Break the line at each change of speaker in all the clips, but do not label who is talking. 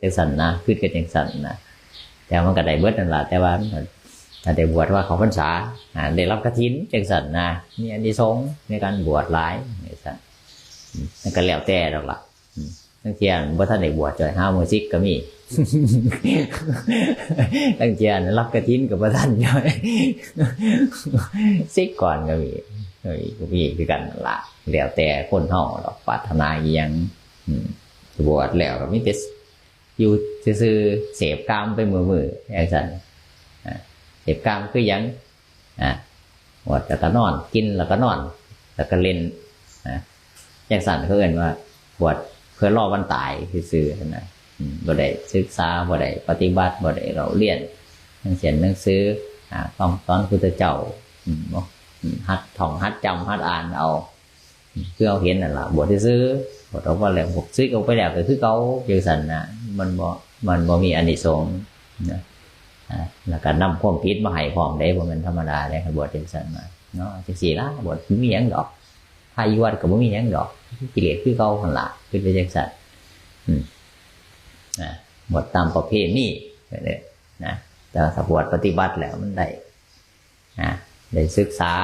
จังสันนะคือกันจังสันนะแต่มันก็ได้เบิดนั่นแหละแต่ว่ามันถ้าได้บวชว่าเขาพรรษาได้รับกฐินจังสันนะมีอันที่สงในการบวชหลายจังสันนั่นก็แล้วแต่ดอกล่ะตั้งเทียนบ่ท่านได้บวชจอยห้ามือซิกก็มีตั้งเทียนรับกฐินกับบ่ท่านจอยซิกก่อนก็มีก็มีคือกันนั่นละแล้วแต่คนเฮาดอกปรารถนาอีหยังบวชแล้วก็มีแต่ อยู่ซื่อเสพกามไปมือมือๆอย่างสันเสพกามคือยังอ่าบวแล้วก็นอน กินแล้วก็นอน แล้วก็เล่นอ่าอย่างสันเขาเอ่นว่าบวชเพื่อรอวันตายซื่อนะบ่ได้ศึกษาบ่ได้ปฏิบัติบ่ได้เราเรียนนังเขียนหนังสืออ่าต้องตอนพุทธเจ้าหัดท่องหัดจำหัดอ่านเอาอืมคือเอาเห็นนั่นล่ะบวชซื้อบวชเอาว่าแล้วบวชซื้อเอาไปแล้วก็คือเก่าจังซั่นนะ มันบ่มันบ่มีอานิสงส์นะอ่าแล้วก็นำความผิดมาให้พร้อมได้บ่แม่นธรรมดาเลยบวชจังซั่นมาเนาะจังซี่ล่ะบวชบ่มีหยังดอกพาอยู่วัดก็บ่มีหยังดอกกิเลสคือเก่าหันละคือไปจังซั่นอืมนะบวชตามประเพณีไปเลยนะแต่ถ้าบวชปฏิบัติแล้วมันได้นะได้ศึกษา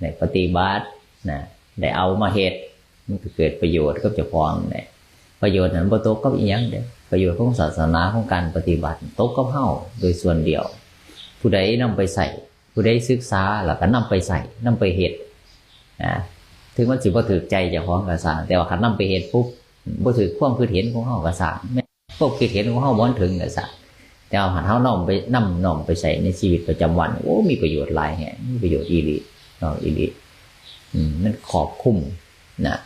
ได้ปฏิบัตินะได้เอามาเหตุมันก็เกิดประโยชน์กับเจ้าของเนี่ยประโยชน์นั้นบ่ตกกับอีหยังเด้ ประโยชน์ของศาสนาของการปฏิบัติตกกับเฮาโดยส่วนเดียว ผู้ใดนำไปใส่ ผู้ใดศึกษาแล้วก็นำไปใส่นำไปเหตุนะถึงมันสิบ่ถือใจจ้าของก็สางแต่ว่าคันนำไปเหตุปุ๊บบ่ถือความคิดเห็นของเฮาก็สางแม้ความคิดเห็นของเฮาบ่ถึงก็สางแต่เอาหันเท้าน้อมไปนํน้อมไปใส่ในชีวิตประจำวันโอ้มีประโยชน์หลายแห่งมีประโยชน์อีลีนาะอีลีอืมมันขอบคุ้มนะ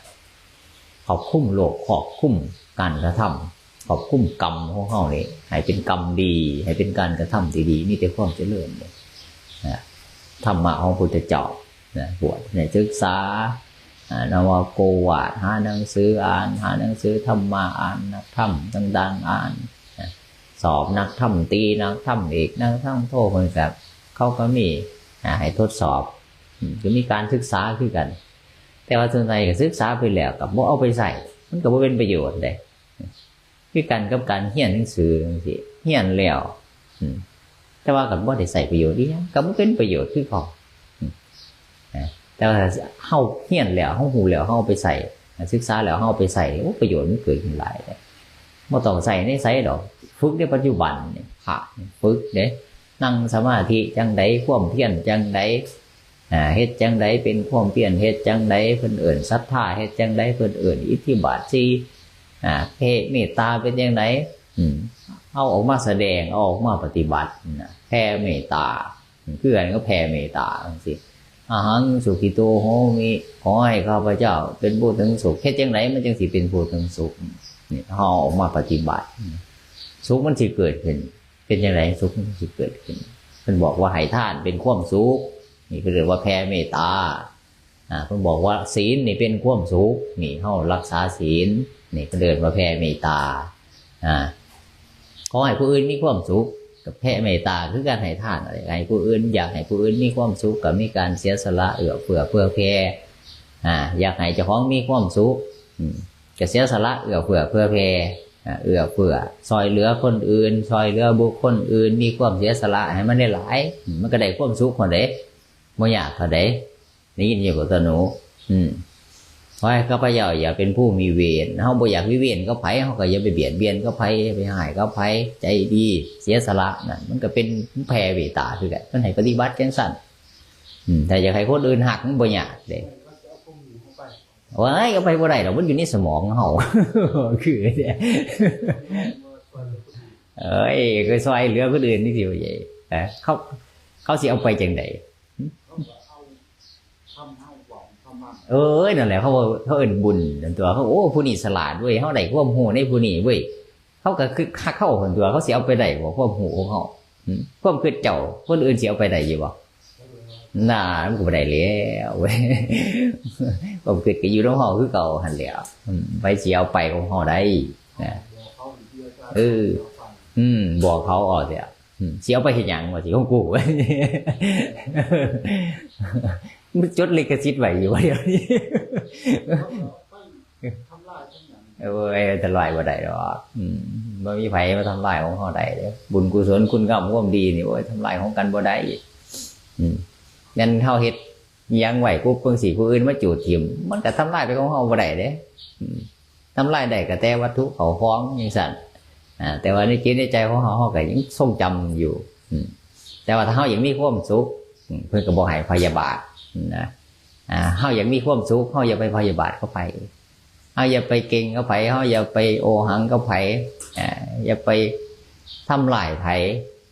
ขอบคุ้มโลกขอบคุ้มการกระทำ ขอบคุ้มกรรมของเฮานี่ให้เป็นกรรมดี ให้เป็นการกระทำที่ดีมีแต่ความเจริญเลยนะธรรมะของพุทธเจ้านะบวชในศึกษาอ่านวโกวาดหาหนังสืออ่าน หาหนังสือธรรมะอ่านนักธรรมต่างๆอ่านสอบนักทำตีนักทำอีกนักทำโทษคนแบบเขาก็มีให้ทดสอบอืมก็มีการศึกษาคือกัน แต่ว่าส่วนใหญ่ก็ศึกษาไปแล้วกับบ่เอาไปใส่มันก็บ่เป็นประโยชน์เลย คือกันกับการเฮียนหนังสือจังซี่เฮียนแล้วแต่ว่ากับบ่ได้ใส่ประโยชน์อีหยังก็บ่เป็นประโยชน์คือเขาอืมนะแต่ว่าเฮาเฮียนแล้วเฮาฮู้แล้วเฮาเอาไปใส่ศึกษาแล้วเฮาเอาไปใส่โอ้ประโยชน์มันเกิดขึ้นหลายเลยบ่ต้องใส่ในไสดอกฝึกในปัจจุบันนี่พระฝึกเด้นั่งสมาธิจังใดความเพียรจังใดอ่าเฮ็ดจังใดเป็นความเพียรเฮ็ดจังใดเพิ่นเอิ่นศรัทธาเฮ็ดจังใดเพิ่นเอิ่นอิทธิบาทสี เพเมตตาเป็นจังไดอืมเอาออกมาแสดงเอาออกมาปฏิบัตินะแผ่เมตตาคืออันก็แผ่เมตตาจังซี่อาหังสุขิโตโหมิขอให้ข้าพเจ้า เป็นผู้ถึงสุขเฮ็ดจังไดมันจังสิเป็นผู้ถึงสุขนี่เฮาเอาออกมาปฏิบัติ สุขมันสิเกิดขึ้น เป็นยังไงสุขมันสิเกิดขึ้นเพิ่นบอกว่าให้ทานเป็นความสุขนี่คือเรียกว่าแผ่เมตตาอ่าเพิ่นบอกว่าศีลนี่เป็นความสุขนี่เฮารักษาศีล นี่ก็เดินมาแผ่เมตตาอ่าขอให้ผู้อื่นมีความสุขกับแผ่เมตตาคือการให้ทานอะไรให้ผู้อื่น อยากให้ผู้อื่นมีความสุขกับมีการเสียสละเอื้อเฟื้อเพื่อแผ่อ่า อยากให้เจ้าของมีความสุขอืมก็เสียสละเอื้อเฟื้อเพื่อแผ่อ่าเอื้อเฟื้อซอยเหลือคนอื่น ซอยเหลือบุคคลอื่น มีความเสียสละให้มันได้หลาย มันก็ได้ความสุขคนเด้บ่อยากเขาเด้นี่ยินอยู่กับตัวหนู อืม เพราะให้ข้าพเจ้าอย่าเป็นผู้มีเวรเฮาบ่อยากมีเวรก็ไผเฮาก็อย่าไปเบียดเบียนก็ไผไปหายก็ไผใจดีเสียสละนั่นมันก็เป็นแผ่เวตาคือกันมันให้ปฏิบัติจังซั่นแต่อยากให้คนอื่นหักมันบ่อยากเด้ว้ายก็ไปบ่ได้ดอกมันอยู่ในสมองเฮาคือเนี่ยเอ้ยก็ซอยเหลือคนอื่นนี่สิว่าใหญ่เอ้อเขาเขาสิเอาไปจังได เอ้ยนั่นแหละเขาเขาเอินบุญนั่นตัวเขาโอ้ผู้นี้ฉลาดเว้ยเขาได้ความรู้ในผู้นี้เว้ยเขาก็คือคักเข้าคนตัวเขาเสิเอาไปได้บ่ความรู้ของเขาความคิดเจ้าคนอื่นเสิเอาไปได้อยู่บ่น่ามันก็บ่ได้แล้วเว้ยความคิดก็อยู่ในเฮาคือเก่าหันแหล้วไปเสิเอาไปของเฮาได้นะเอออืมบอกเขาออกเดี๋ยเสียไปเห็นอย่างว่าสิของกู จดลิขสิทธิ์ไว้อยู่ว่าเดี๋ยวนี้
ทำลายทั้งอย่าง
เเอ้ยทำลายบ่ได้หรอกมบ่มีไผมาทำลายของเฮาได้เด้อบุญกุศลคุณงามความดีนี่โอ้ยทำลายของกันบ่ได้อืมงั้นเฮาเฮ็ดอิหยังไหวปุ๊บเพิ่งสิผู้อื่นมาจูดทิ่มมันก็ทำลายไปของเฮาบ่ได้เด้อทำลายได้ก็แต่วัตถุเขาฟ้องจังซั่นแต่ว่าในจิตในใจของเฮาเฮาก็ยังทรงจำอยู่อืแต่ว่าถ้าเฮายังมีความสุขเพิ่นก็บ่ให้พยาบาท นะอ่าเฮาอยากมีความสุขเฮาอย่าไปพยาบาทเข้าไปเอาอย่าไปเก่งกับไผเขาอย่าไปโอหังกับไผอ่าอย่าไปทำลายไผ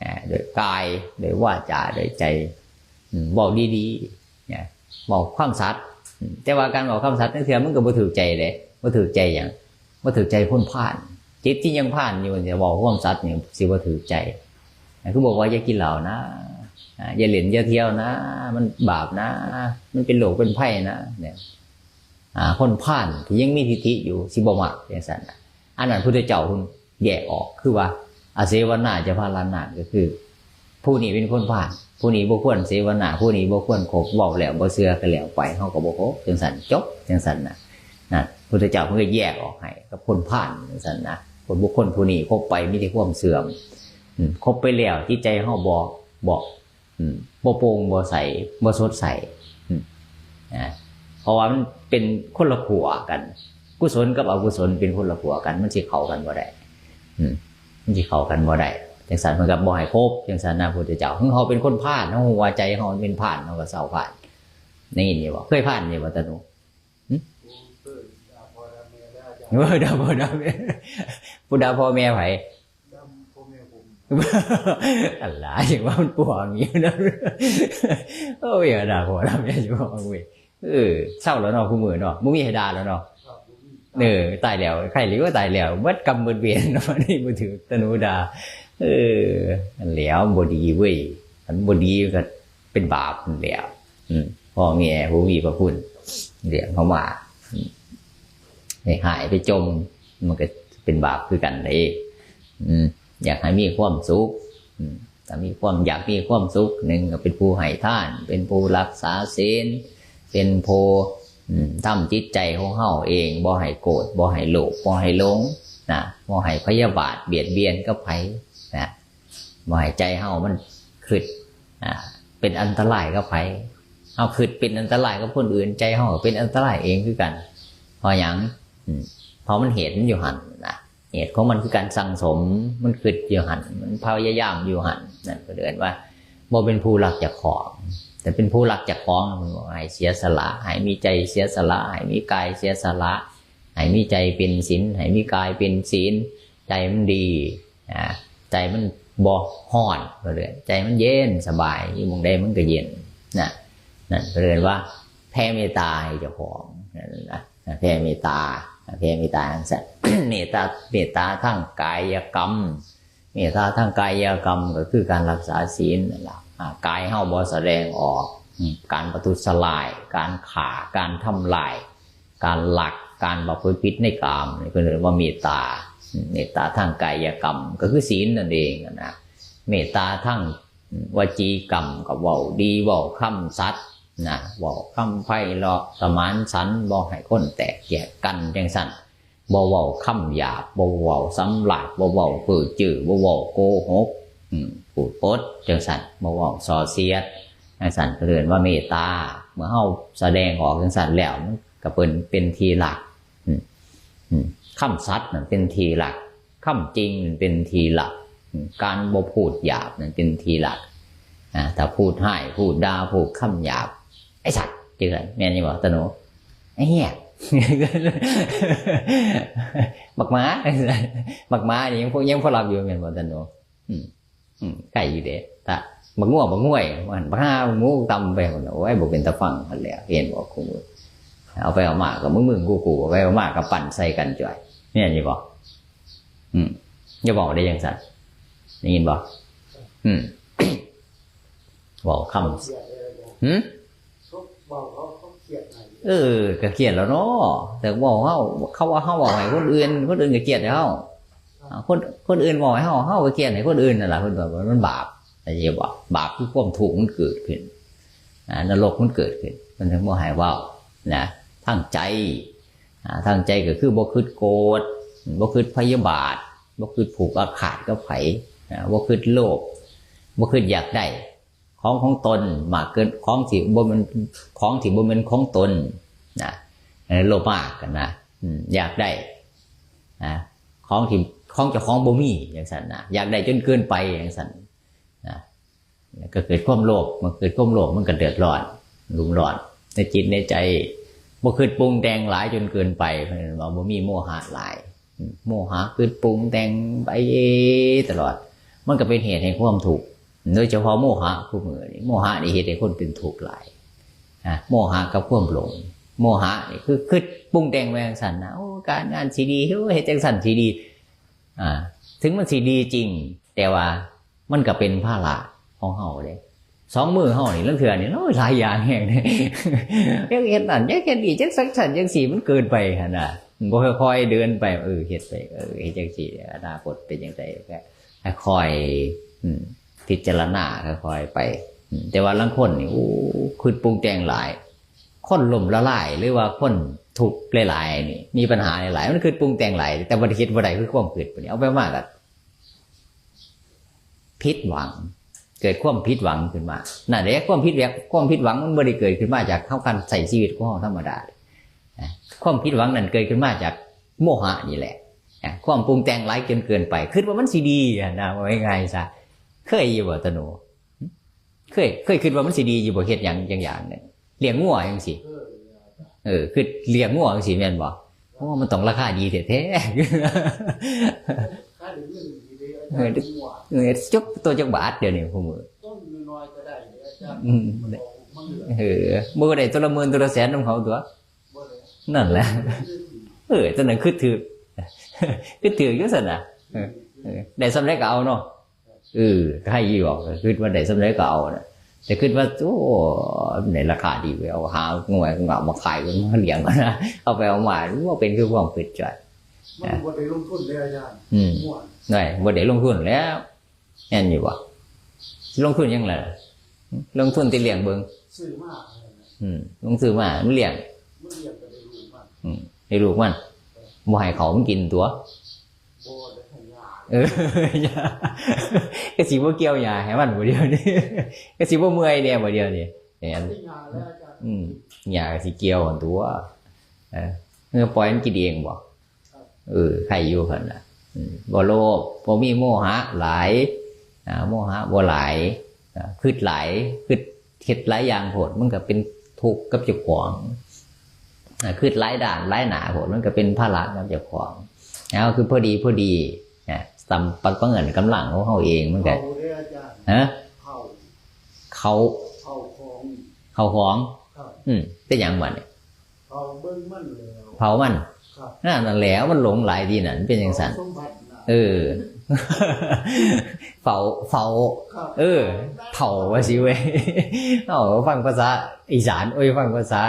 อ่าโดยกายโดยวาจาโดยใจบอกดีๆเนี่ยบอกความสัตย์แต่ว่าการบอกความสัตย์นั่นคือมันก็บ่ถือใจเลยบ่ถือใจอย่างบ่ถือใจพ้นผ่าน จิตที่ยังผ่านอยู่เนี่ยบอกความสัตย์เนี่ยสิบ่ถือใจคือบอกว่าอย่ากินเหล้านะ อย่าเล่นอย่าเที่ยวนะ มันบาปนะ มันเป็นโรคเป็นไผ่นะเนี่ยคนผ่านที่ยังมีทิฏฐิอยู่สิบมักอย่างนั้นอันนั้นพุทธเจ้าคุณแยกออกคือว่า อาเสวนาจะพาลานาก็คือ ผู้นี้เป็นคนผ่าน ผู้นี้บ่ควรเสวนา ผู้นี้บ่ควรคบเว้าแล้วบ่เชื่อก็แล้วไปเฮาก็บ่คจังซั่นจบจังซั่นน่ะนะพุทธเจ้าเพิ่นก็แยกออกให้กับคนผ่านจังซั่นนะคนบุคคลผู้นี้คบไปมีแต่ความเสื่อมคบไปแล้วจิตใจเฮาบ่บ่อืม บ่โปร่งบ่ใสบ่สดใสอืมนะเพราะว่ามันเป็นคนละขัวกัน กุศลกับอกุศลเป็นคนละขัวกัน มันสิเข้ากันบ่ได้อืมมันสิเข้ากันบ่ได้จังสันมันกับบ่ให้ครบจังสันนะพุทธเจ้าเฮาเป็นคนผ่านเฮาหัวใจเฮาเป็นผ่านเฮาก็เศร้าผ่านนี่นี่บ่เคยผ่านนี่บ่ตาหนูเออดาบ่ดาแม่ผู้ดาพ่อแม่ไผ อัลลาอย่างว่ามันปวดอย่างนี้นะโอ้ยด่าพ่อด่าแม่จะบอเว้ยเออเศร้าแล้วเนาะคู่มือเนาะมึงมีให้ด่าแล้วเนาะเออตายแล้วใครหรือว่าตายแล้ววัดกรรมบนเวียนเนาะนี่มือถือตนูดา เออแล้วบดีเว้ยอันบดีก็เป็นบาปแล้วอืมพ่อแม่ผู้มีพระคุณเลี้ยงเขามาอืมให้หายไปจม มันก็เป็นบาปคือกันเลยอืม อยากให้มีความสุขถ้ามีความอยากมีความสุขหนึ่งก็เป็นผู้ให้ท่าน เป็นผู้รักษาศีลเป็นผู้ทำจิตใจของเฮาเองบ่ให้โกรธบ่ให้โลภบ่ให้หลงนะบ่ให้พยาบาทเบียดเบียนกับไผนะบ่ให้ใจเฮามันคิดอ่าเป็นอันตรายกับไผเฮาคิดเป็นอันตรายกับคนอื่นใจเฮาเป็นอันตรายเองคือกันเพราะหยังเพราะมันเห็นอยู่หันนะ เหตุของมันคือการสั่งสมมันขึ้นอยู่หันมันพยายามอยู่หันนั่นก็เดินว่าบ่เป็นผู้รักจากของ แต่เป็นผู้รักจากของมันบอกให้เสียสละให้มีใจเสียสละให้มีกายเสียสละให้มีใจเป็นศีลให้มีกายเป็นศีลใจมันดีอ่าใจมันบ่ห้อนก็เลยใจมันเย็นสบายอยู่มองใดมันก็เย็นนะนั่นก็เลยว่าแผ่เมตตาเจ้าของนั่นนะแผ่เมตตา แผ่เมตตาจังซั่นเมตตาเมตตาทั้งกายกรรม เมตตาทั้งกายกรรมก็คือการรักษาศีลนั่นแหละกายเฮาบ่แสดงออก การประทุษลาย การขาการทำลาย การหลักการประพฤติผิดในกามนี่ก็เรียกว่าเมตตาเมตตาทั้งกายกรรม ก็คือศีลนั่นเองนะเมตตาทั้งวจีกรรมก็เว้าดีเว้าคำสัตย์ นะเว้าคำไพเราะสมานสันบ่ให้คนแตกแยกกันจังซั่นบ่เว้าคำหยาบบ่เว้าสำลาดบ่เว้าเปื้อจื้อบ่เว้าโกหกอืมพูดปดจังสันบ่เว้าส่อเสียดจังสันก็เรียนว่าเมตตาเมื่อเฮาแสดงออกจังสันแล้วมันก็เป็นเป็นทีหลักคำสัตย์นั่นเป็นทีหลักคำจริงนั่นเป็นทีหลัก การบ่พูดหยาบนั่นเป็นทีหลักอ่าถ้าพูดให้พูดด่าพูดคำหยาบ อ้สัตว์เจอกันแม่นนี่บ่ตะหนูไอ้เหี้ยบักม้าบักม้านี่ยังพวกยังพอรับอยู่เหมือนบ่ตันโนอืมอืมไก่อยู่เด้ตะบักง่วบักง่วยมันบักห้าบักงูตำไปหมดโอ้ยบ่เป็นตะฟังมันแหล้วเห็นบ่กูเอาไปเอามากับมึงมึงกูกูเอาไปเอามากับปั่นใส่กันจ่อยเนี่ยนี่บ่อืมอย่าบอกได้ยังสัตว์ได้ยินบ่อืมบอกคำหืม
บอก เขาเขาเขียนให้
เออก็เกลียดแล้วเนาะแต่บอกเขาเขาว่าเขาบอกให้คนอื่น คนอื่นก็เกลียดให้เขาคนคนอื่นบอกให้เขาเขาก็เกลียดให้คนอื่นนั่นแหละคนบอกว่ามันบาปแต่จะบอกบาปคือความถูกมันเกิดขึ้นนรกมันเกิดขึ้น มันถึงบอกให้เว่านะทั้งใจอ่าทางใจก็คือบ่คืดโกรธบ่คืดพยาบาทบ่คืดผูกอาฆาตกับไผอ่าบ่คืดโลภบ่คืดอยากได้ ของของตนมากเกินของที่บ่มันของที่บ่มันของตนนะโลภมากกันนะอยากได้นะของที่ของเจ้าของบ่มีอย่างนั้นนะอยากได้จนเกินไปอย่างนั้นนะก็เกิดความโลภมันเกิดความโลภมันก็เดือดร้อนรุมร้อนในจิตในใจบ่คือปรุงแต่งหลายจนเกินไปเพราะฉะนั้นว่าบ่มีโมหะหลาย โมหะคือปรุงแต่งไปตลอด มันก็เป็นเหตุให้ความทุกข์ โดยเฉพาะโมหะผู้มือนี่โมหะนี่เหตุให้คนเป็นทุกข์หลายอะโมหะกับความหลง โมหะนี่คือคือปรุงแต่งแวงสันนะโอ้การงานสีดีเฮ้ยเฮ็ดจังสันสีดีอ่าถึงมันสีดีจริง แต่ว่ามันก็เป็นภาระของเฮาเด้สองมือเฮานี่เรื่องเถื่อนนี่โอ้ยหลายอย่างแห่งเลยยังเฮ็ดนั่นยังเฮ็ดนี่จังสักสันจังสีมันเกินไปหั่นน่ะบ่ค่อยๆเดินไปเออเฮ็ดไปเออเฮ็ดจังสีอนาคตเป็นจังไดก็ค่อย อืม พิจารณาค่อยๆไป แต่ว่าลางคนนี่โอ้คือปรุงแต่งหลาย คนล่มละลายหรือว่าคนถูกข์หลายๆนี่มีปัญหาหลายมันคือปรุงแต่งหลายแต่บ่ได้คิดบ่ไดคือความคิดบ่นี้เอาไปมากก็ผิดหวัง เกิดความผิดหวังขึ้นมานั่นแหละความผิดหวังความผิดหวังมันบ่ได้เกิดขึ้นมาจากเข้ากันใส่ชีวิตของเราธรรมดาความผิดหวังนั่นเกิดขึ้นมาจากโมหะนี่แหละความปรุงแต่งหลายจนเกินไปคิดว่ามันสิดีนะว่าง่ายๆซะ เคยอยู่บ่ตะหนูเคย เคยคิดว่ามันสิดีอยู่บ่เฮ็ดหยังอย่างอย่างหนึงเลี้ยงงัวจังซี่
เออเนี่ยอาจารย์
เออ คือเลี้ยงงัวจังซี่แม่นบ่เพราะว่ามันต้องราคาดีแท้
ค่าเดือนเงินดีเลยอาจารย์หัว
ๆเออจุกตัวจักบาทเดี๋ยวนี้ผู้มือ
ต้นน้อยๆก็ได้เลยอาจารย์
อืม
มันบอกมันเหลือ
เออบ่ได้ตัวละหมื่นตัวละแสนนํเขาตัว
บ่เลย
นั่นแหละ เออตอนนั้นคือถือคือถืออยู่ซั่นน่ะเออเออได้สำเร็จก็เอาเนาะ เออก็ให้อยู่บอกคือว่าได้สำเร็จก็เอาน่ะแต่คิดว่าโอ้ในราคาดีเว้ยเอาหาหน่วยงามาขายกันมาเลี้ยงกันนะเอาไปเอามาว่าเป็นคือความคิดจ่อย
มันบ่ได้ลงทุนเลยอาจารย์
อืม
หัว
หน่อยบ่ได้ลงทุนแล้วแน่นอยู่บ่ลงทุนยังไงล่ะลงทุนที่เลี้ยงเบิ่ง
ซื้อมากเลยนะ
อืมลงซื้อมามันเลี้ยง
มันเรียนก็ได้รู้มาก
อืมให้ลูกมันบ่ให้เขามันกินตัว
บ่ได้ทำงาน
เอออย่าก็สิบ่เกี่ยวยาให้มันบ่เดียวนี่ก็สิบ่เมื่อยแน่บ่เดียวนี่เนี่ยอัน
ได้งานแล้วอาจารย์
อืมยาก็สิเกี่ยวอันตัวเออเออปล่อยมันกินเองบ่เออใครอยู่หั่นน่ะอืมบ่โลภบ่มีโมหะหลายอ่าโมหะบ่หลายอ่าคิดหลายคิดเฮ็ดหลายอย่างโพดมันก็เป็นทุกข์กับเจ้าของอ่าคิดหลายด้านหลายหน้าโพดมันก็เป็นภาระกับเจ้าของแล้วคือพอดีพอดี นะตามปักปังเงินกำลังของเฮาเองมันก็
เขาเลยอาจารย์
ฮะ
เขา
เขา
เขาของ
เขาของ
ครับ
อืมเป็นหยังบัดนี่
เขาเบิ่งมันแล้ว
เผามัน
ครับ
นั่นแหล้วมันหลงหลายดีนั่นเป็นจังซั่น
สมบัตินะ
เออเฝ้าเฝ้า
ครับ
เออเผาว่าสิเว้ยเอาฟังภาษาอีสานโอ้ยฟังภาษา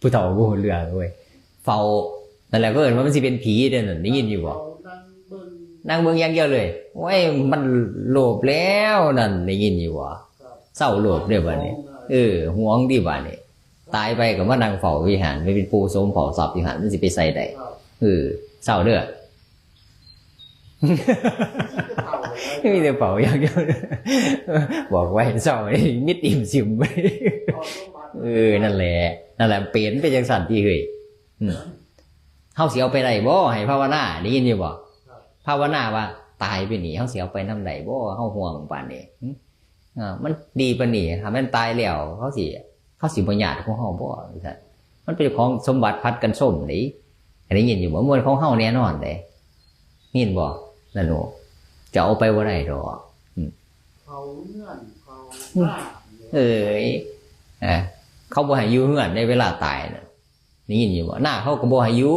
ผู้เฒ่าผู้เรือเว้ยเฝ้านั่นแหละก็เอิ้นว่ามันสิเป็นผีเด้อนั่นได้ยินอยู่บ่
เขางเบิ่ง
นั่งเบิ่งอย่างเดียวเลยโอ้ยมันโลภแล้วนั่นได้ยินอยู่บ่เศร้าโลภเด้อบัดนี้เออห่วงดีบัดนี้ตายไปก็มานั่งเฝ้าวิหารไม่เป็นปูสมเฝ้าทรัพย์วิหารมันสิไปใส่ได้เออเศร้าเด้อ
เฒ่าเลย
มีแต่เป่าอย่างเดียวบอกไว้เศร้าไอ้มิดอิ่มซิมไป
เอ
อนั่นแหละนั่นแหละเปลี่ยนไปจังสันที่เฮ้ยอืมเฮาสิเอาไปได้บ่ให้ภาวนาได้ยินอยู่บ่าวนาว่า ตายไปนี่เฮาสิเอาไปนำใดบ่เฮาห่วงปานนี้หึอ่ามันดีปานนี้ถ้ามันตายแล้วเขาสิเขาสิบ่ญาติของเฮาบ่ว่าซั่นมันเป็นของสมบัติพัดกันส้มนี่ได้ยินอยู่บ่มวลของเฮาแน่นอนเด้ยินบ่นั่นโนจะเอาไปบ่ได้ดอก
เขาเงื่อนเขาหน้าเนี่ย
เอ้ยอะเขาบ่ให้อยู่เฮือนในเวลาตายน่ะนี่ยินอยู่บ่หน้าเขาก็บ่ให้อยู่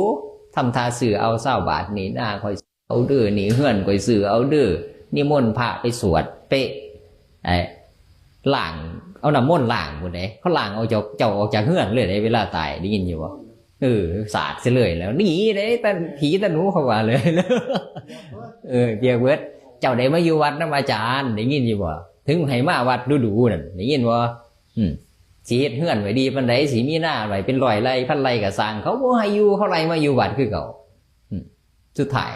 ทำทาสื่อเอาเศร้าบาทนี่หน้าคอย เอาเด้อนี่เฮือนคอยสื่อเอาเด้อนิมนต์พระไปสวดเป๊ะไอ้หล้างเอาน้ำมนต์ล้างพุ่นเด้เขาหล้างเอาเจ้าเจ้าออกจากเฮือนเลยในเวลาตายได้ยินอยู่บ่เออสาดเสียเลยแล้วหนีเด้แต่ผีตะหนูเขาว่าเลยเออเปียเบิดเจ้าได้มาอยู่วัดน้ำอาจารย์ได้ยินอยู่บ่ถึงให้มาวัดดูดูนั่นได้ยินบ่อืมสิเฮ็ดเฮือนไว้ดีปานใดสิมีหน้าไว้เป็นรอยไรพันไร่ก็สร้างเขาบ่ให้อยู่เขาไล่มาอยู่วัดคือเก่าสุดท้าย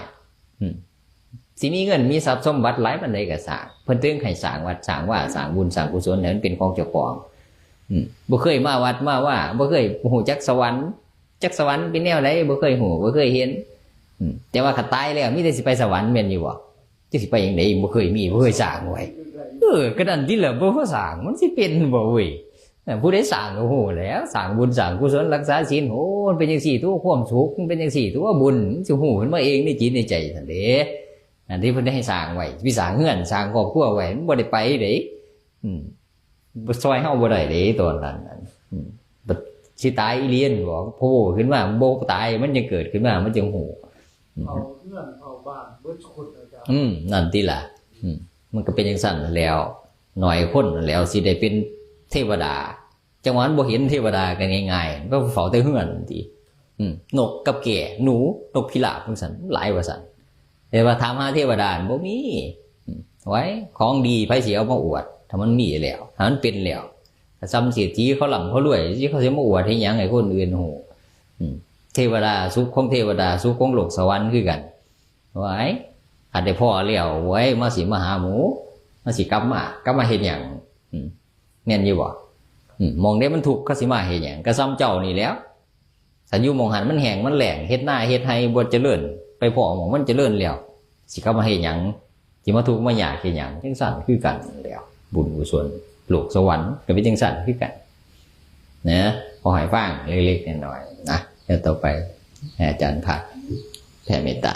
สิมีเงินมีทรัพย์สมบัติหลายปานใดก็สางเพิ่นถึงให้สางวัดสางว่าสางบุญสางกุศลให้มันเป็นของเจ้าของอืมบ่เคยมาวัดมาว่าบ่เคยฮู้จักสวรรค์จักสวรรค์เป็นแนวใดบ่เคยฮู้บ่เคยเห็นแต่ว่าคันตายแล้วมีแต่สิไปสวรรค์แม่นอยู่บ่จะสิไปจังไดบ่เคยมีบ่เคยสร้างไว้เออก็นั่นที่แหละบ่พอสร้างมันสิเป็นบ่เว้ย ผู้ใดสร้างก็โหแล้วสร้างบุญสร้างกุศลรักษาศีลโหมันเป็นจังซี่ตัวความสุขมันเป็นจังซี่ตัวบุญมันสิฮู้มันมาเองในจิตในใจซั่นเด้อันที่เพิ่นได้ให้สร้างไว้สิสร้างเฮือนสร้างครอบครัวไว้มันบ่ได้ไปเด้อืมบ่ซอยเฮาบ่ได้เด้ตอนนั้นน่ะอืมบัดสิตายอีเลียนบ่โผล่ขึ้นมาบ่ตายมันยังเกิดขึ้นมามันจึงฮู้
เผาเงื่อนเผาบ้านเบิดคนอาจารย์
อืมนั่นติล่ะ อืมมันก็เป็นอย่างสั่นแล้วหน่อยคนแล้วสิได้เป็น เทวดา จังหวะนั้นบ่เห็นเทวดากันง่ายๆก็เฝ้าแต่เฮือนทีนกกับแก่หนูนกพิราบจังซั่นหลายว่าซั่นแต่ว่าถามหาเทวดาบ่มีไว้ของดีไผสิเอามาอวดถ้ามันมีแล้วถ้ามันเป็นแล้วซ้ำเสียทีเขาหลํเขารวยสิเขาสิมาอวดให้หยังให้คนอื่นฮู้อืมเทวดาสุขของเทวดาสุขของโลกสวรรค์คือกันไว้อาจได้พ่อเลี้ยวไว้มาสิมาหาหมูมาสิกลับมากลับมาเห็นอย่าง แม่นอยู่บ่อมองได้มันถูกข์ก็สิมาเห็นอย่างก็ซ้ำเจ้านี่แล้วสัญญูมองหันมันแหงมันแหลงเฮ็ดหน้าเฮ็ดให้บ่เจริญไปพ่อหมองมันเจริญแล้วสิกลับมาเห็นอย่างสิมาทุกมาอยากเห็นอย่างจังสั่นคือกันแล้วบุญกุศลโลกสวรรค์ก็เป็นจังสั่นคือกันนะพอให้ฟังเล็กๆน้อยๆนะเดี๋ยวต่อไปให้อาจารย์ผักแผ่เมตตา